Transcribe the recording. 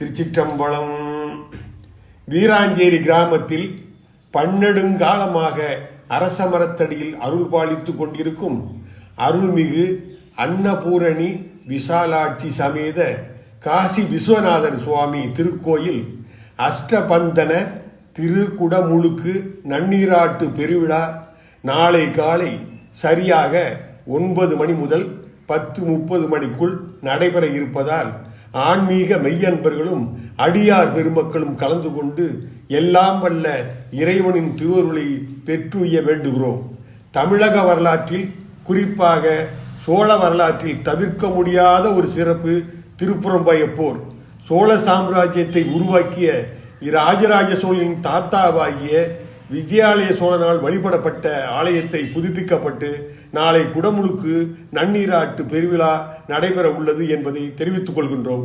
திருச்சிற்றம்பலம். வீராஞ்சேரி கிராமத்தில் பன்னெடுங்காலமாக அரச மரத்தடியில் அருள் பாலித்து கொண்டிருக்கும் அருள்மிகு அன்னபூரணி விசாலாட்சி சமேத காசி விஸ்வநாதர் சுவாமி திருக்கோயில் அஷ்டபந்தன திருக்குடமுழுக்கு நன்னீராட்டு பெருவிழா நாளை காலை சரியாக ஒன்பது மணி முதல் பத்து முப்பது மணிக்குள் நடைபெற இருப்பதால் ஆன்மீக மெய்யன்பர்களும் அடியார் பெருமக்களும் கலந்து கொண்டு எல்லாம் வல்ல இறைவனின் திருவருளை பெற்றுய வேண்டுகிறோம். தமிழக வரலாற்றில் குறிப்பாக சோழ வரலாற்றில் தவிர்க்க முடியாத ஒரு சிறப்பு திருப்புறம்பய போர் சோழ சாம்ராஜ்யத்தை உருவாக்கிய இராஜராஜ சோழனின் தாத்தாவாகிய விஜயாலய சோழனால் வழிபடப்பட்ட ஆலயத்தை புதுப்பிக்கப்பட்டு நாளை குடமுழுக்கு நன்னீராட்டு பெருவிழா நடைபெற உள்ளது என்பதை தெரிவித்துக் கொள்கின்றோம்.